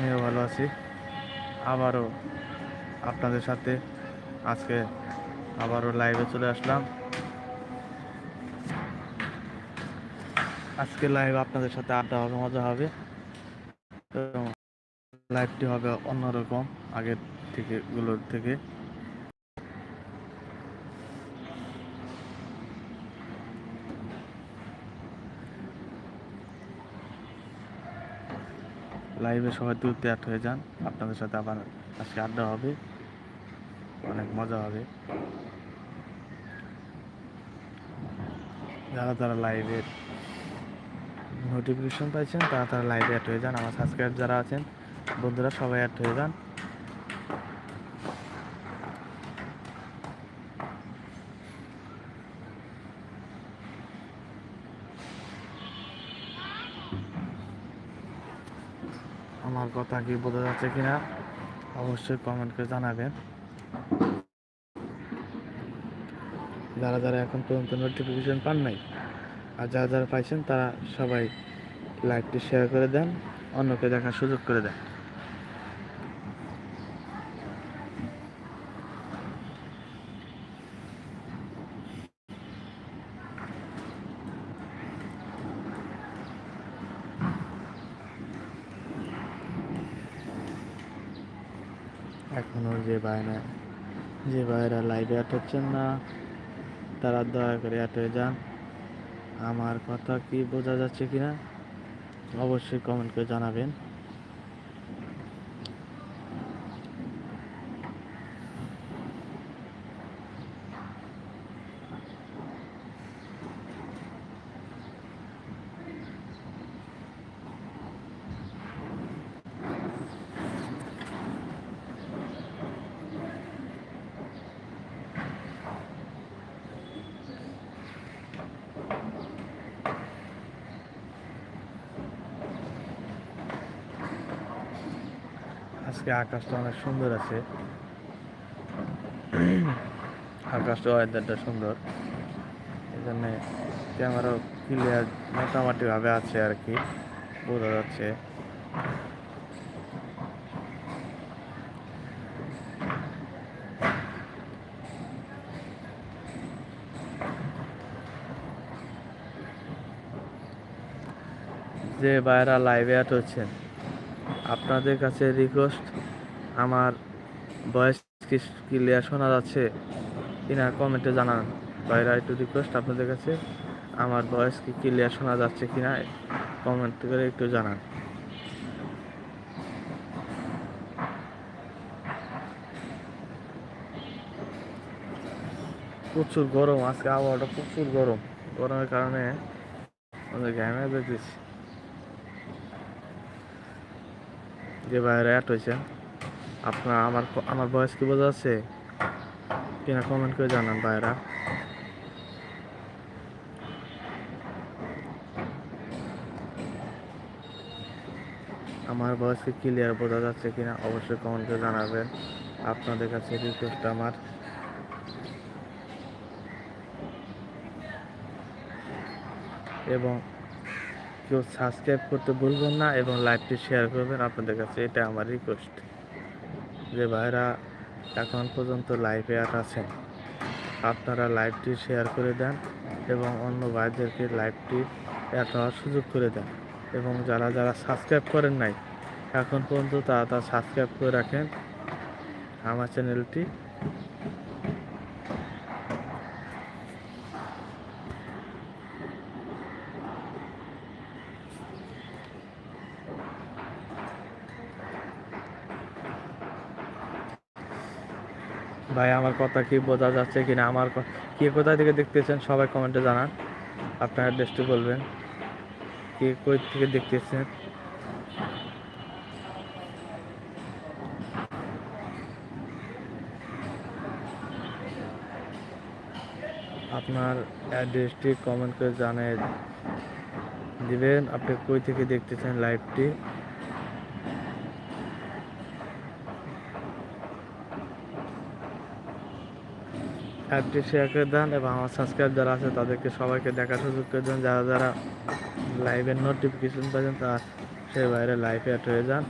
আমিও ভালো আছি। আবারও আপনাদের সাথে আজকে আবারও লাইভে চলে আসলাম। আজকে লাইভ আপনাদের সাথে আড্ডা হবে, মজা হবে। লাইভটি হবে অন্যরকম আগের থেকে, গুলোর থেকে। লাইভে সবাই দূর অ্যাড হয়ে যান। আপনাদের সাথে আবার আজকে আড্ডা হবে। অনেক মজা হবে। যারা তারা লাইভের নোটিফিকেশন পাইছেন, তারা তারা লাইভে অ্যাড হয়ে যান। আমার সাবস্ক্রাইব যারা আছেন, বন্ধুরা সবাই অ্যাড হয়ে যান আমার কথা কি বোঝা যাচ্ছে কিনা, অবশ্যই কমেন্ট করে জানাবেন। যারা যারা এখন পর্যন্ত নোটিফিকেশন পান নাই, আর যারা যারা পাইছেন তারা সবাই লাইকটি শেয়ার করে দেন, অন্যকে দেখার সুযোগ করে দেন। এখনও যে বাইরে যে বাইরা লাইভে অ্যাড হচ্ছেন না, তারা দয়া করে হয়ে যান। আমার কথা কি বোঝা যাচ্ছে কিনা, অবশ্যই কমেন্ট করে জানাবেন। আজকে আকাশটা অনেক সুন্দর আছে। আকাশটা ওয়েদারটা সুন্দর। এই জন্য ক্যামেরা ক্লিয়ার মোটামুটি ভাবে আছে আর কি বোঝা যাচ্ছে। যে বাইরা লাইভে অ্যাড হচ্ছেন আপনাদের কাছে রিকোয়েস্ট আমার ভয়েস কি ক্লিয়ার শোনা যাচ্ছে কিনা কমেন্টে জানান। বাইরা একটু রিকোয়েস্ট আপনাদের কাছে, আমার ভয়েস কি ক্লিয়ার শোনা যাচ্ছে কিনা কমেন্ট করে একটু জানান। প্রচুর গরম, আজকে আবহাওয়াটা প্রচুর গরম। গরমের কারণে আমাদের ঘামে বেঁধেছি। যে ভাইরা অ্যাড হয়েছে, আপনার আমার আমার বয়স কি বোঝা যাচ্ছে? কিনা কমেন্ট করে জানান ভাইরা আমার বয়স কি ক্লিয়ার বোঝা যাচ্ছে কিনা অবশ্যই কমেন্ট করে জানাবেন। আপনাদের কাছে রিকোয়েস্ট আমার। এবং কেউ সাবস্ক্রাইব করতে ভুলবেন না এবং লাইভটি শেয়ার করবেন আপনাদের কাছে, এটা আমার রিকোয়েস্ট যে ভাইরা এখন পর্যন্ত লাইভে আর আছেন, আপনারা লাইভটি শেয়ার করে দেন এবং অন্য ভাইদেরকে লাইভটি অ্যাড হওয়ার সুযোগ করে দেন। এবং যারা যারা সাবস্ক্রাইব করেন নাই, এখন পর্যন্ত তারা তা সাবস্ক্রাইব করে রাখেন। আমার চ্যানেলটি ভাই, আমার কথা কি বোঝা যাচ্ছে কিনা? আমার ক- কে কোথা থেকে দেখতেছেন? সবাই কমেন্টে জানান। আপনার অ্যাড্রেসটি বলবেন। কে কই থেকে দেখতেছেন? আপনার অ্যাড্রেসটি কমেন্ট করে জানিয়ে দিবেন। আপনি কই থেকে দেখতেছেন লাইভটি অ্যাপটি শেয়ার করে দেন এবং আমার সাবস্ক্রাইব যারা আছে তাদেরকে সবাইকে দেখার সুযোগ করে দেন। যারা যারা লাইভের নোটিফিকেশন পাচ্ছেন তারা সেই বাইরে লাইফে অ্যাড হয়ে যান।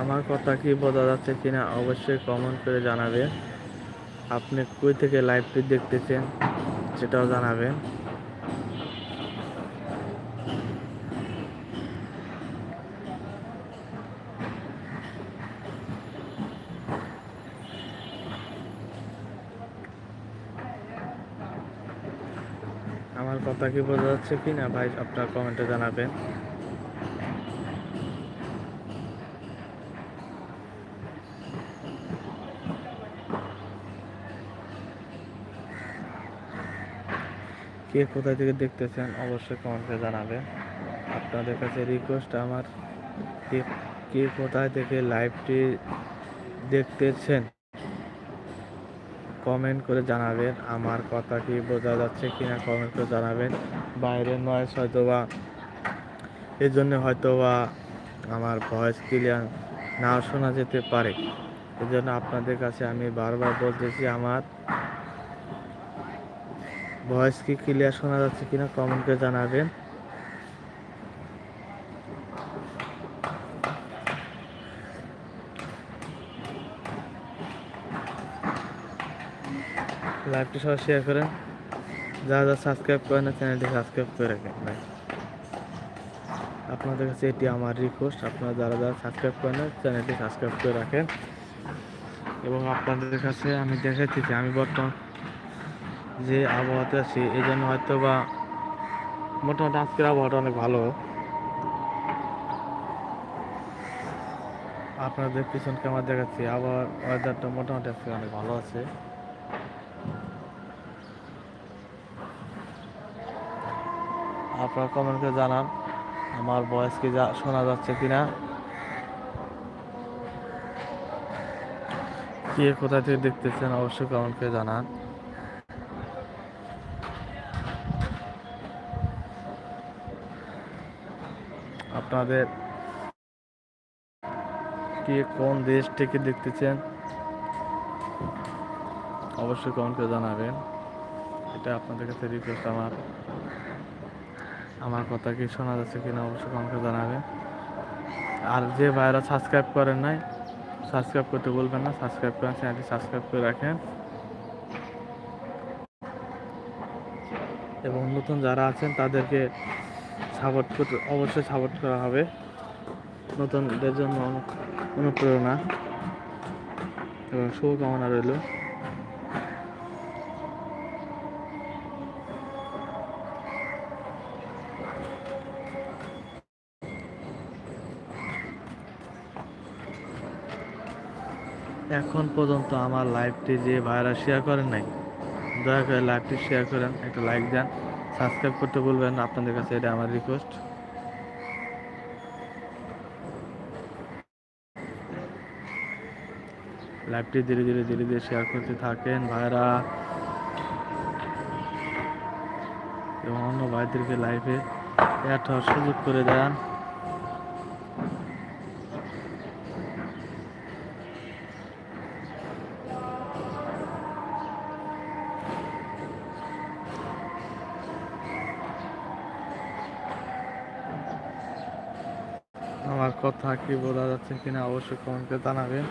আমার কথা কি বোঝা যাচ্ছে কিনা অবশ্যই কমেন্ট করে জানাবেন। আপনি কই থেকে লাইভটি দেখতেছেন সেটাও জানাবেন। আমার কথা কি বোঝা যাচ্ছে কি না? ভাই, আপনার কমেন্টে জানাবেন। কে কোথায় থেকে দেখতেছেন অবশ্যই কমেন্টে জানাবেন। আপনাদের কাছে রিকোয়েস্ট আমার, কে কে কোথায় থেকে লাইভটি দেখতেছেন? কমেন্ট করে জানাবেন, আমার কথা কি বোঝা যাচ্ছে কিনা কমেন্ট করে জানাবেন। বাইরের নয়েস হয়তো বা এই জন্য হয়তো বা আমার ভয়েস ক্লিয়ার না শোনা যেতে পারে। এই জন্য আপনাদের কাছে আমি বারবার বলতেছি, আমার ভয়েস কি ক্লিয়ার শোনা যাচ্ছে কিনা কমেন্ট করে জানাবেন। লাইভটি সবাই শেয়ার করেন যারা যারা সাবস্ক্রাইব করেন না চ্যানেলটি সাবস্ক্রাইব করে রাখেন ভাই আপনাদের কাছে এটি আমার রিকোয়েস্ট আপনারা যারা যারা সাবস্ক্রাইব করেন না চ্যানেলটি সাবস্ক্রাইব করে রাখেন। এবং আপনাদের কাছে আমি দেখাচ্ছি যে আমি বর্তমান যে আবহাওয়াতে আছি, এই জন্য হয়তো বা মোটামুটি আজকের আবহাওয়াটা অনেক ভালো। আপনাদের পিছন ক্যামেরা দেখাচ্ছি আবার ওয়েদারটা মোটামুটি আজকে অনেক ভালো আছে। আপনারা কমেন্ট জানান, আমার ভয়েস কি যা শোনা যাচ্ছে কিনা। কে কোথা থেকে দেখতেছেন অবশ্যই কমেন্ট জানান। আপনাদের কে কোন দেশ থেকে দেখতেছেন, অবশ্যই কমেন্ট জানাবেন। এটা আপনাদের কাছে রিকোয়েস্ট আমার। আমার কথা কি শোনা যাচ্ছে কিনা অবশ্যই আমাকে জানাবেন। আর যে ভাইরা সাবস্ক্রাইব করেন নাই সাবস্ক্রাইব করতে বলবেন না সাবস্ক্রাইব করেন, চ্যানেলটি সাবস্ক্রাইব করে রাখেন। এবং নতুন যারা আছেন, তাদেরকে সাপোর্ট করতে, অবশ্যই সাপোর্ট করা হবে। নতুনদের জন্য অনুপ্রেরণা। এবং শুভকামনা রইল। এখন পর্যন্ত আমার লাইভটি যে ভাইরা শেয়ার করেন নাই, দয়া করে লাইভটি শেয়ার করেন, একটা লাইক দেন সাবস্ক্রাইব করতে বলবেন আপনাদের কাছে এটা আমার রিকোয়েস্ট লাইভটি ধীরে ধীরে ধীরে ধীরে শেয়ার করতে থাকেন ভাইরা। এবং অন্য ভাইদেরকে লাইভে হওয়ার সুযোগ করে দেন আমার কথা কি বোঝা যাচ্ছে কিনা অবশ্যই কমেন্টে জানাবেন।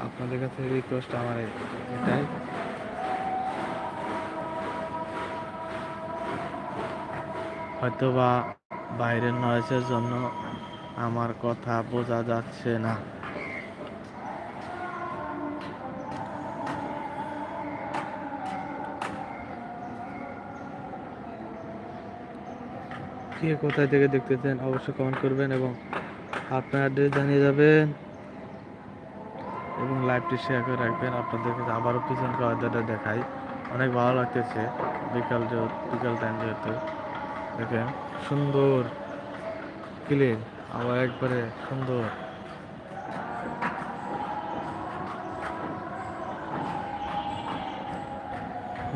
আপনাদের কাছে রিকোয়েস্ট আমার এটাই। হয়তো বা বাইরের নয়েসের জন্য আমার কথা বোঝা যাচ্ছে না। কে কোথায় থেকে দেখতেছেন অবশ্যই কমেন্ট করবেন এবং আপনার অ্যাড্রেস জানিয়ে যাবেন এবং লাইভটি শেয়ার করে রাখবেন। আপনাদের কাছে আবারও পিছনকে ওয়েদারটা দেখাই। অনেক ভালো লাগতেছে বিকাল বিকাল টাইম যেহেতু। দেখেন, সুন্দর ক্লিন আবার একবারে সুন্দর।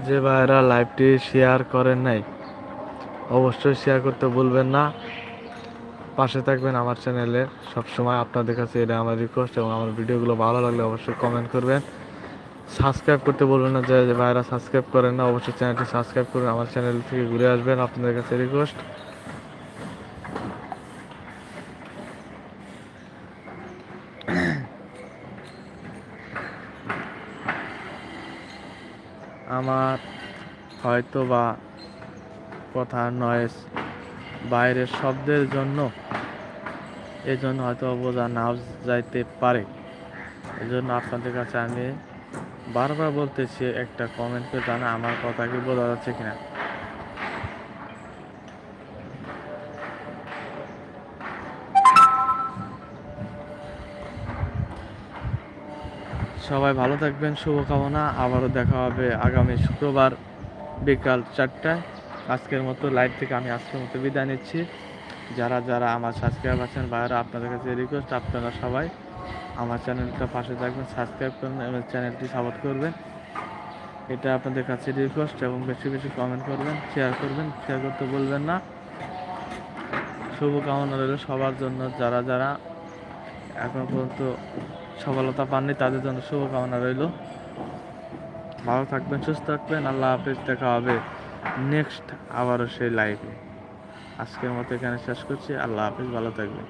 যে ভাইরা লাইভটি শেয়ার করেন নাই, অবশ্যই শেয়ার করতে ভুলবেন না। পাশে থাকবেন আমার চ্যানেলে। সবসময় আপনাদের কাছে এটা আমার রিকোয়েস্ট এবং আমার ভিডিওগুলো ভালো লাগলে অবশ্যই কমেন্ট করবেন। সাবস্ক্রাইব করতে বলবেন না, যে ভাইরা সাবস্ক্রাইব করেন না, অবশ্যই চ্যানেলটি সাবস্ক্রাইব করুন। আমার চ্যানেল থেকে ঘুরে আসবেন আপনাদের কাছে রিকোয়েস্ট আমার হয়তো বা কথা নয়েস বাইরের শব্দের জন্য এই জন্য হয়তো বোঝা নাও যাইতে পারে। এই জন্য আপনাদের কাছে আমি বারবার বলতেছি, একটা কমেন্ট করে জানা আমার কথা কি বোঝা যাচ্ছে কিনা। সবাই ভালো থাকবেন, শুভকামনা। আবারও দেখা হবে আগামী শুক্রবার বিকাল চারটায়। আজকের মতো লাইভ থেকে আমি আজকের মতো বিদায় নিচ্ছি। যারা যারা আমার সাবস্ক্রাইব আছেন বাইরে আপনাদের কাছে রিকোয়েস্ট আপনারা সবাই আমার চ্যানেলটা পাশে থাকবেন সাবস্ক্রাইব করবেন এবং চ্যানেলটি সাপোর্ট করবেন। এটা আপনাদের কাছে রিকোয়েস্ট এবং বেশি বেশি কমেন্ট করবেন শেয়ার করবেন শেয়ার করতে বলবেন না। শুভকামনা রইল সবার জন্য। যারা যারা এখনও পর্যন্ত সফলতা পাননি, তাদের জন্য শুভকামনা রইল। ভালো থাকবেন, সুস্থ থাকবেন। আল্লাহ হাফিজ। দেখা হবে নেক্সট আবারও সেই লাইভে আজকের মতো এখানে শেষ করছি। আল্লাহ হাফিজ ভালো থাকবেন।